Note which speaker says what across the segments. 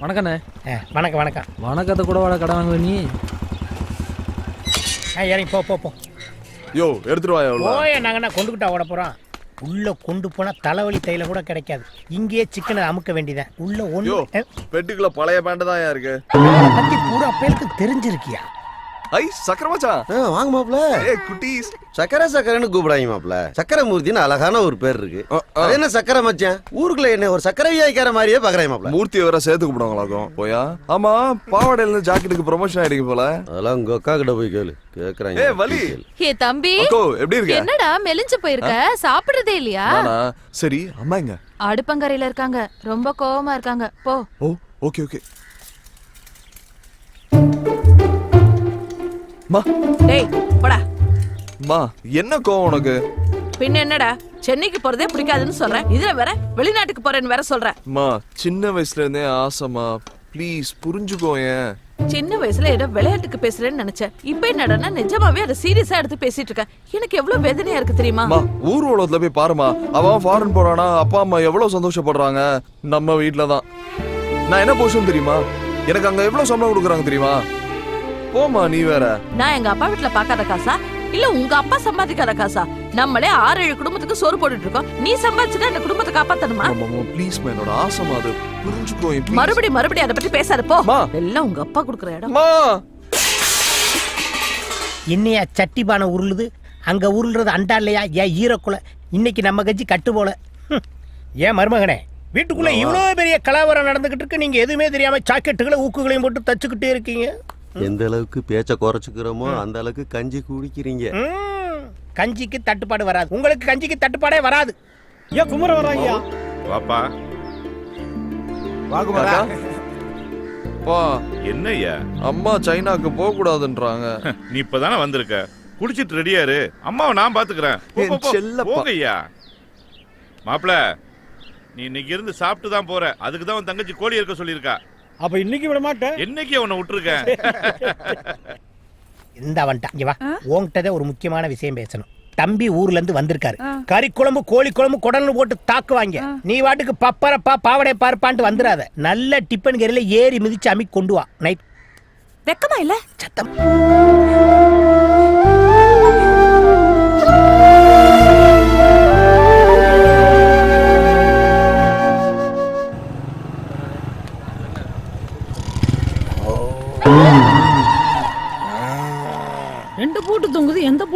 Speaker 1: வணக்கண்ணே.
Speaker 2: ஆ, வணக்கம் வணக்கம்.
Speaker 1: வணக்கத்தை கூட வாட கடை வாங்குவ நீ?
Speaker 2: ஆ இறங்கி போ போ போ.
Speaker 3: யோ எடுத்துட்டு வாயா எவ்வளோ
Speaker 2: போய நாங்கண்ணா கொண்டுக்கிட்டா ஓட போகிறோம் உள்ள கொண்டு போனால் தலைவலி தைல கூட கிடைக்காது. இங்கேயே சிக்கனை அமுக்க வேண்டியதான் உள்ள
Speaker 3: யோ
Speaker 2: ஒன்று
Speaker 3: பெட்டிக்குள்ள பழைய பேண்ட் தான் இருக்கு?
Speaker 2: பத்தி பூரா பேருக்கு தெரிஞ்சிருக்கியா?
Speaker 3: ஐ சக்கர மச்சான்.
Speaker 4: ஆ, வாங்க மாப்ள
Speaker 3: ஏ குட்டீஸ்.
Speaker 4: சக்கரை சக்கரைன்னு கூப்பிடாங்க மாப்ள சக்கரை மூர்த்தின்னு அழகான ஒரு பேர் இருக்கு. அது என்ன சக்கரை மச்சான்? ஊருக்குள்ள என்ன ஒரு சக்கரை வியாய்க்கார மாதிரியே பாக்குறேன் மாப்ள
Speaker 3: மூர்த்தியை வேற சேர்த்து கூப்பிடுவாங்களாக்கும் போயா? ஆமா பாவாடையில இருந்து ஜாக்கெட்டுக்கு ப்ரொமோஷன் ஆயிடுங்க போல.
Speaker 4: அதெல்லாம் உங்க அக்கா கிட்ட போய் கேளு. கேக்குறாங்க.
Speaker 3: ஏ வலி.
Speaker 5: ஏ தம்பி.
Speaker 3: அக்கோ எப்படி இருக்க?
Speaker 5: என்னடா மெலிஞ்சு போயிருக்க? சாப்பிடுறதே இல்லையா?
Speaker 3: நானா? சரி அம்மா எங்க?
Speaker 5: அடுப்பங்கரையில இருக்காங்க. ரொம்ப கோவமா இருக்காங்க. போ.
Speaker 3: Oh okay okay. மா.
Speaker 6: டேய் போடா.
Speaker 3: மா என்ன கோவம் உனக்கு?
Speaker 6: பின்ன என்னடா? சென்னைக்கு போறதே பிடிக்காதுன்னு சொல்றேன். இதுல வேற வெளிநாட்டுக்கு போறேன்னு வேற சொல்ற
Speaker 3: மா சின்ன வயசுல இருந்தே ஆசைமா ப்ளீஸ் புரிஞ்சுக்கோ ஏன்.
Speaker 6: சின்ன வயசுல ஏதோ விளையாட்டுக்கு பேசுறேன்னு நினைச்சேன். இப்ப என்னடா நிஜமாவே அதை சீரியஸா எடுத்து பேசிட்டு இருக்க எனக்கு எவ்வளவு வேதனையா இருக்கு தெரியுமா?
Speaker 3: மா ஊர் உலகத்துல போய் பாருமா. அவன் ஃபாரின் போறானா அப்பா அம்மா எவ்வளவு சந்தோஷப்படுறாங்க? நம்ம வீட்ல தான் நான் என்ன பொசிஷன் தெரியுமா? எனக்கு அங்க எவ்வளவு சம்பளம் கொடுக்குறாங்க தெரியுமா? போமா நீ வேற.
Speaker 6: நான் எங்க அப்பா வீட்டுல பாக்காத காசா? இல்ல உங்க அப்பா சம்பாதிக்காத காசா? நம்மளே ஆறு ஏழு குடும்பத்துக்கு சோறு போட்டுட்டு இருக்கோம். நீ சம்பாதிச்சுட்டா இந்த குடும்பத்தை காப்பாத்தணுமா?
Speaker 3: ப்ளீஸ் என்னோட ஆசைமா அது. புரிஞ்சுக்கோ.
Speaker 6: மறுபடி மறுபடியும் அதை பத்தி பேசாத போ. எல்லாம் உங்க அப்பா குடுக்குற இடம்.
Speaker 2: என்னையா சட்டி பானை உருளுது? அங்கே உருளுறது அண்டா இல்லையா ஏன் ஈரக்குலை? இன்னைக்கு நம்ம கட்சி கட்டு போல. ஹம். ஏன் மருமகனே வீட்டுக்குள்ள இவ்வளோ பெரிய கலவரம் நடந்துகிட்டு இருக்கு. நீங்க எதுவுமே தெரியாம சாக்கெட்டுகளை ஊக்குகளையும் போட்டு தச்சுக்கிட்டே இருக்கீங்க.
Speaker 4: எந்த அளவுக்கு பேச்ச குறைச்சுக்கிறோமோ அந்த அளவுக்கு கஞ்சி குடிக்கிறீங்க.
Speaker 2: கஞ்சிக்கு தட்டுப்பாடு வராது. உங்களுக்கு கஞ்சிக்கு தட்டுப்பாடே வராது. ஏன் குமர வராங்க
Speaker 7: வாப்பா.
Speaker 3: அக்கா. பா.
Speaker 7: என்னய்யா?
Speaker 3: அம்மா சைனாக்கு போக கூடாதுன்றாங்க
Speaker 7: நீ இப்பதானே வந்திருக்க? குடிச்சிட்டு ரெடியாரு அம்மாவை நான் பாத்துக்கிறேன். போங்கய்யா. மாப்பிள நீ இன்னைக்கு இருந்து சாப்பிட்டு தான் போற. அதுக்கு தான் உன் தங்கச்சி கோழி இருக்க சொல்லியிருக்கா.
Speaker 2: அப்ப இன்னைக்கு விட மாட்டேன்.
Speaker 7: என்னைக்கு உன்னை விட்டுருக்கேன்
Speaker 2: இந்த வந்துட்டான் இங்க வா. உன்கிட்டதே ஒரு முக்கியமான விஷயம் பேசணும். தம்பி ஊர்ல இருந்து வந்திருக்காரு கறி குழம்பு கோழி குழம்பு குடல்னு போட்டு தாக்குவாங்க. நீ வாட்டுக்கு பப்பரப்பா பாவடை பார்ப்பான்ட்டு வந்துடாத நல்ல டிப்பன் கறியில ஏறி மிதிச்சு அமி கொண்டு வா. நைட்
Speaker 6: வெக்கமா இல்ல?
Speaker 2: சத்தம்.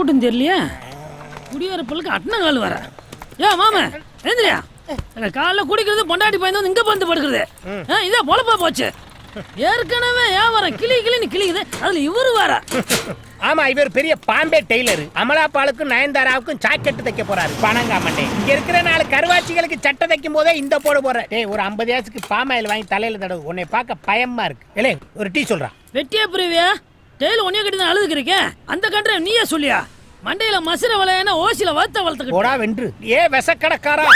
Speaker 8: பூட்டுன்னு தெரியலையே? குடியேறப்பலுக்கு அட்ன கால் வர. ஏ மாம எழுந்திரியா? இல்ல காலைல குடிக்கிறது பொண்டாட்டி பயந்து வந்து இங்க வந்து படுக்கிறது. இதே பொழப்பா போச்சு. ஏற்கனவே வியாபாரம் கிளி கிளின்னு கிளிக்குது. அதுல இவரு வேற.
Speaker 2: ஆமா இவர் பெரிய பாம்பே டெய்லர். அமலாபாலுக்கும் நயன்தாராவுக்கும் ஜாக்கெட் தைக்க போறாரு. பணங்காமண்டே இங்க இருக்கிற நாலு கருவாச்சிகளுக்கு சட்டை தைக்கும் போதே இந்த போட போற டேய் ஒரு ஐம்பது ஏசுக்கு பாமாயில் வாங்கி தலையில தடவு. உன்னை பார்க்க பயமா இருக்கு. இல்ல ஒரு டீ சொல்றான்
Speaker 8: வெட்டியா பிரிவியா? டெய்ல ஒன்னே கட்டி தான் அழுதுக்கிறீங்க அந்த கண்ட்ரை நீயே சொல்லியா? மண்டையில மசுர வளையனா ஓசில வளர்த்த வளர்த்துக்கிட்டு
Speaker 2: போடா வென்று. ஏ விசக்கடக்காரா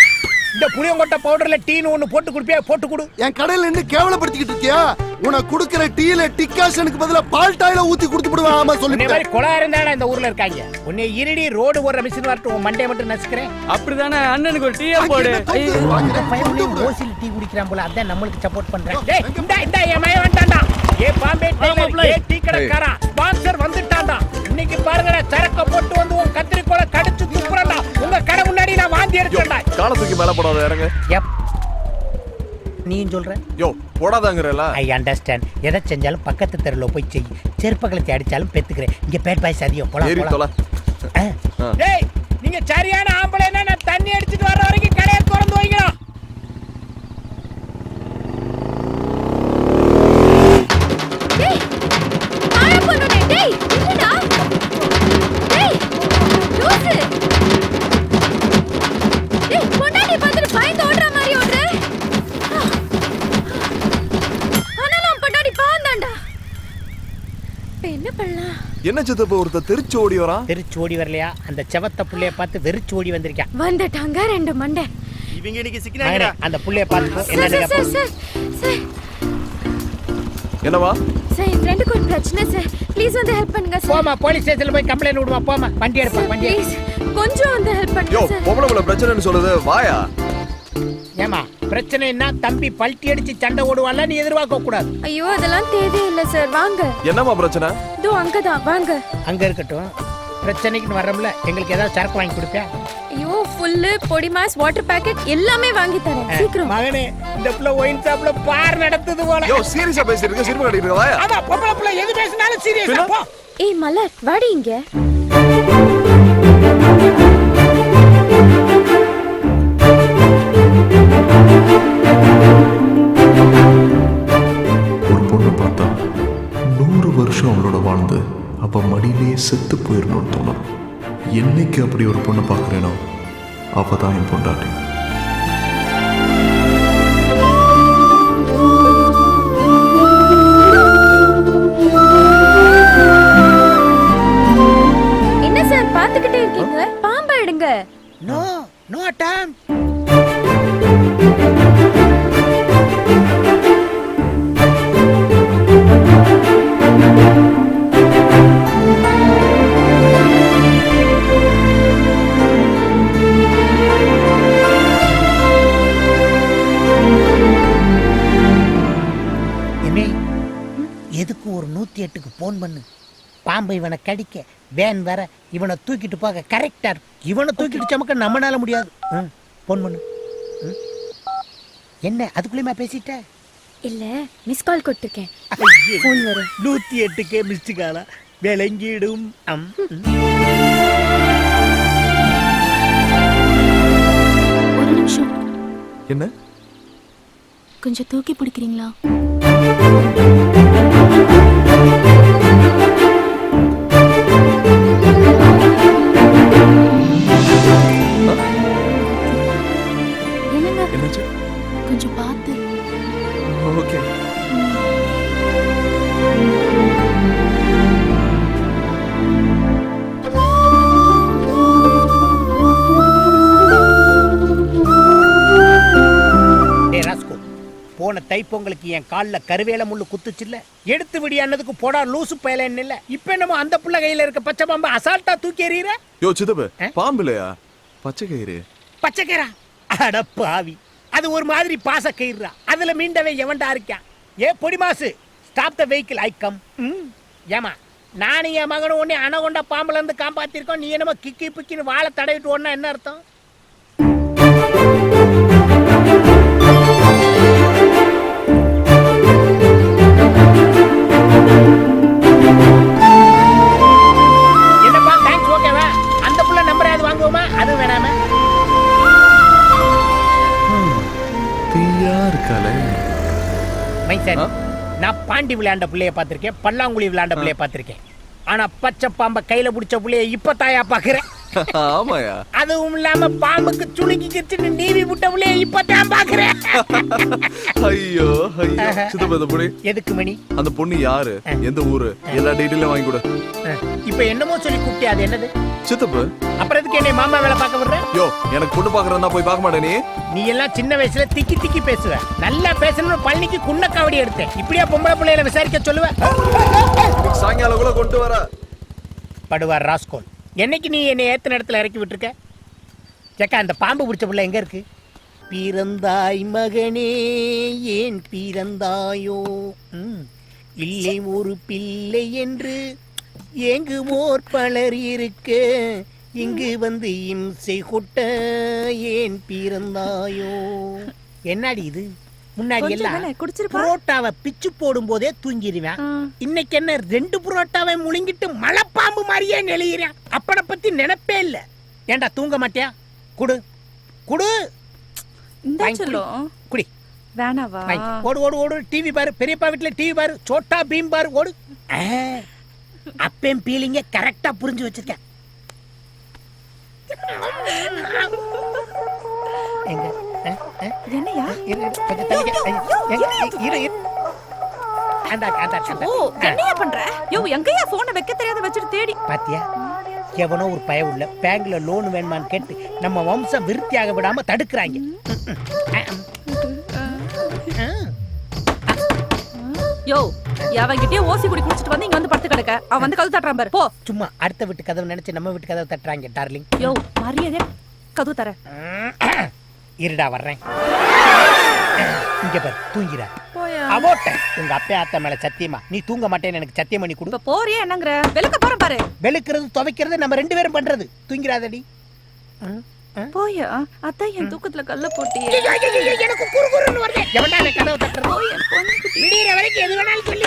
Speaker 2: இந்த புளியங்கொட்டை பவுடர்ல டீன்னு ஒண்ணு போட்டு குடிப்பியா? போட்டு கொடு.
Speaker 9: என் கடையில நின்னு கேவலப்படுத்திக்கிட்டு இருக்கியா? உனக்கு குடுக்கிற டீல டிக்காஷனுக்கு பதிலா பால் டாயில ஊத்தி கொடுத்து விடுவேன் ஆமா சொல்லி
Speaker 2: மாதிரி கொலா இருந்தாடா இந்த ஊர்ல இருக்காங்க? உன்னை இருடி ரோடு ஓடுற மிஷின் வரட்டும் உன் மண்டையை மட்டும் நசுக்கிறேன்.
Speaker 1: அப்படிதானே அண்ணனுக்கு ஒரு டீயா போடு.
Speaker 2: ஓசில் டீ குடிக்கிறான் போல அதான் நம்மளுக்கு சப்போர்ட் பண்றேன். டேய் இந்தா இந்தா என் வந்துட்டான்டா ஏ பாம்பே டெய்லர். ஏ டீ கடைக்காரா ஸ்பான்சர் வந்துட்டான்டா. இன்னைக்கு பாருங்கடா சரக்க போட்டு வந்து உன் கத்திரிக்கோலை கடிச்சு துப்புறடா உங்க கடை முன்னாடி நான் வாந்தி
Speaker 3: யோ
Speaker 2: எடுத்துடா
Speaker 3: காலத்துக்கு மேல போடாத இறங்க.
Speaker 2: எப் நீயும் சொல்ற?
Speaker 3: யோ போடாதாங்கிறல.
Speaker 2: ஐ அண்டர்ஸ்டாண்ட் எதை செஞ்சாலும் பக்கத்து தெருவில் போய் செய். செருப்பகலத்தை அடிச்சாலும் பெத்துக்கிறேன். இங்க பேட் பாய்ஸ் அதிகம். போலாம் போலாம். டேய் நீங்க சரியான ஆம்பளைன்னா நான் தண்ணி அடிச்சிட்டு வர்ற
Speaker 5: என்ன பண்ணலாம்
Speaker 3: என்ன சித்தப்ப ஒருத்தர் தெரிச்சு ஓடி வரான்?
Speaker 2: தெரிச்சு ஓடி வரலையா? அந்த செவத்த புள்ளைய பார்த்து வெறிச்சு ஓடி வந்திருக்கான்.
Speaker 5: வந்துட்டாங்க ரெண்டு மண்டை.
Speaker 2: மகனே, அந்த புள்ளைய பார்த்து என்ன
Speaker 5: சார் சார் சார் சார்.
Speaker 3: என்னவா?
Speaker 5: சார் என் ஃப்ரெண்டுக்கு ஒரு பிரச்சனை சார். ப்ளீஸ் வந்து ஹெல்ப் பண்ணுங்க சார்.
Speaker 2: போமா போலீஸ் ஸ்டேஷன்ல போய் கம்ப்ளைண்ட் விடுமா? போமா வண்டி எடுப்பா வண்டி.
Speaker 5: ப்ளீஸ் கொஞ்சம் வந்து ஹெல்ப்
Speaker 3: யோ
Speaker 5: பண்ணுங்க சார்.
Speaker 3: பொம்பளை புள்ள பிரச்சனைன்னு சொல்லுது வாயா?
Speaker 2: ஏமா பிரச்சனைன்னா தம்பி பல்ட்டி அடிச்சு சண்டை ஓடுவான்ல நீ எதிர்பார்க்க கூடாது.
Speaker 5: ஐயோ அதெல்லாம் தேவையே இல்ல சார். வாங்க.
Speaker 3: என்னம்மா பிரச்சனை?
Speaker 5: இதோ அங்கதான். வாங்க.
Speaker 2: அங்க இருக்கட்டும். பிரச்சனைக்குன்னு வர்றோம்ல எங்களுக்கு ஏதாவது சரக்கு வாங்கி கொடுப்பியா?
Speaker 5: ஐயோ ஃபுல்லு பொடி மாஸ் வாட்டர் பாக்கெட் எல்லாமே வாங்கி தரேன். சீக்கிரம்.
Speaker 2: மகனே இந்த புள்ள ஒயின் ஷாப்ல பார் நடத்துது போல.
Speaker 3: யோ சீரியஸா இருக்க சினிமா கட்டிட்டு இருக்க வாயா?
Speaker 2: ஆமா பொம்பளை புள்ள எது பேசினாலும் சீரியஸா போ.
Speaker 5: ஏய் மலர் வாடி இங்க.
Speaker 10: செத்து போயிடணும்னு தோணும். என்னைக்கு அப்படி ஒரு பொண்ணை பார்க்குறேனோ அவ தான் என் பொண்டாட்டி.
Speaker 2: பண்ணு பாம்பை இவனை கடிக்க வேன் வர இவனை தூக்கிட்டு போக கரெக்டா இருக்கும் இவனை தூக்கிட்டு சமக்க நம்மனால முடியாது. போன் பண்ணு. ம். என்ன அதுக்குள்ளேயுமா பேசிட்ட?
Speaker 5: இல்ல மிஸ் கால் கொடுத்துருக்கேன். ஃபோன் வரும்.
Speaker 2: நூத்தி எட்டுக்கே மிஸ்டு காலா. விளங்கிடும் அம்.
Speaker 5: ஒரு நிமிஷம்.
Speaker 3: என்ன?
Speaker 5: கொஞ்சம் தூக்கி பிடிக்கிறீங்களா?
Speaker 2: தைப்பொங்கலுக்கு என் கால்ல கருவேல முள்ளு குத்துச்சுல்ல? எடுத்து விடியானதுக்கு போடா லூசு பயலன்னு இல்ல இப்ப என்னமோ அந்த புள்ள கையில இருக்க பச்சை பாம்பு அசால்ட்டா தூக்கி எறியற?
Speaker 3: யோ சித்தப்பு
Speaker 2: ஆ?
Speaker 3: பாம்பு இல்லையா? பச்சை கயிறு.
Speaker 2: பச்சைக்கேரா அட பாவி. அது ஒரு மாதிரி பாச கயிறுடா அதுல மீண்டவே எவன்டா இருக்கான் ஏ பொடி மாசு stop the vehicle I come ஏமா நானும் என் மகனும் உடனே அணகொண்ட பாம்புல இருந்து காப்பாத்திருக்கோம். நீ என்னமோ கிக்கி பிக்கின்னு வாழை தடவிட்டு ஓடனா என்ன அர்த்தம்? நான் பாண்டி விளையாண்ட புள்ளைய பார்த்திருக்கேன். பல்லாங்குழி விளையாண்ட புள்ளைய பார்த்திருக்கேன். ஆனா பச்சை பாம்பை கையில பிடிச்ச புள்ளைய இப்ப தாயா பாக்குறேன்
Speaker 3: ஆமாயா.
Speaker 2: அதுவும் இல்லாம பாம்புக்கு சுளுக்கி கிச்சுன்னு நீவி விட்ட புள்ளைய இப்ப தான் பாக்குறேன்.
Speaker 3: ஐயோ ஐயோ. சித்தப்பு பொண்ணு
Speaker 2: எதுக்கு மணி?
Speaker 3: அந்த பொண்ணு யாரு? எந்த ஊரு? எல்லா டீட்டெயிலும் வாங்கி கொடு.
Speaker 2: இப்ப என்னமோ சொல்லி கூப்பிட்டியா அது என்னது?
Speaker 3: சித்தப்பு.
Speaker 2: அப்புறம் எதுக்கு என்னை மாமா வேலை பார்க்க விடுற?
Speaker 3: யோ எனக்கு பொண்ணு பாக்குறதா போய் பார்க்க மாட்டே நீ.
Speaker 2: நீ எல்லாம் சின்ன வயசுல திக்கி திக்கி பேசுவ. நல்லா பேசணும்னு பழனிக்கு குன்ன காவடி எடுத்தேன். இப்படியா பொம்பளை பிள்ளைகளை விசாரிக்க சொல்லுவ?
Speaker 3: சாயங்காலம் கூட கொண்டு வர.
Speaker 2: படுவார் ராஸ்கோல். என்னைக்கு நீ என்னை ஏத்த இடத்துல இறக்கி விட்டுருக்க? சேக்கா அந்த பாம்பு பிடிச்ச பிள்ளை எங்க இருக்கு? பிறந்தாய் மகனே ஏன் பிறந்தாயோ? இல்லை ஒரு பிள்ளை என்று ஏங்குவோர் பலர் இருக்க? இங்கு வந்து இம்சை கொட்ட ஏன் பிறந்தாயோ? என்னடி இது? முன்னாடி எல்லாம் புரோட்டாவை பிச்சு போடும் போதே தூங்கிடுவேன் இன்னைக்கு என்ன ரெண்டு புரோட்டாவை முழுங்கிட்டு மலைப்பாம்பு மாதிரியே நெளிகிறேன் அப்பனை பத்தி நினைப்பே இல்ல. ஏன்டா தூங்க மாட்டியா? குடு. குடு. குடி.
Speaker 6: வேணாவா.
Speaker 2: ஓடு ஓடு ஓடு. டிவி பாரு. பெரியப்பா வீட்டுல டிவி பாரு. சோட்டா பீம் பாரு. ஓடு. அப்பேன் பீலிங்க கரெக்டா புரிஞ்சு வச்சிருக்கேன். எங்க?
Speaker 6: என்னையா?
Speaker 2: கொஞ்சம் தள்ளிக்க. இரு, இரு.
Speaker 6: என்னையா பண்ற? யோ எங்கயா போனை வைக்க தெரியாத வச்சுட்டு தேடி?
Speaker 2: பாத்தியா? எவனோ ஒரு பய உள்ள பேங்க்ல லோன் வேணுமான்னு கேட்டு நம்ம வம்சம் விருத்தியாக விடாம தடுக்கிறாங்க.
Speaker 6: யோ அவன்கிட்டயே ஓசி குடி குடிச்சிட்டு வந்து இங்க வந்து படுத்து கிடக்க. அவன் வந்து கது தட்டுறான் பாரு. போ.
Speaker 2: சும்மா அடுத்த வீட்டு கதவு நினைச்சு நம்ம வீட்டு கதவை தட்டுறாங்க டார்லிங்
Speaker 6: யோ மரியாதை கது தர.
Speaker 2: இருடா வர்றேன். இங்க பாரு தூங்கிறா அவோட்ட உங்க அப்பா அத்தை மேல சத்தியமா. நீ தூங்க மாட்டேன்னு எனக்கு சத்தியம் பண்ணி கொடு.
Speaker 11: போறியா என்னங்கற? விளக்க போறேன் பாரு.
Speaker 2: வெளுக்கிறது துவைக்கிறது நம்ம ரெண்டு பேரும் பண்றது. தூங்கிறாதடி
Speaker 11: போயா? அதான் என் தூக்கத்துல கல்ல போட்டியே.
Speaker 2: எனக்கு குறு குறுன்னு வருது அந்த கதவை தட்டுறது? விடியற வரைக்கும் எது வேணாலும் சொல்லி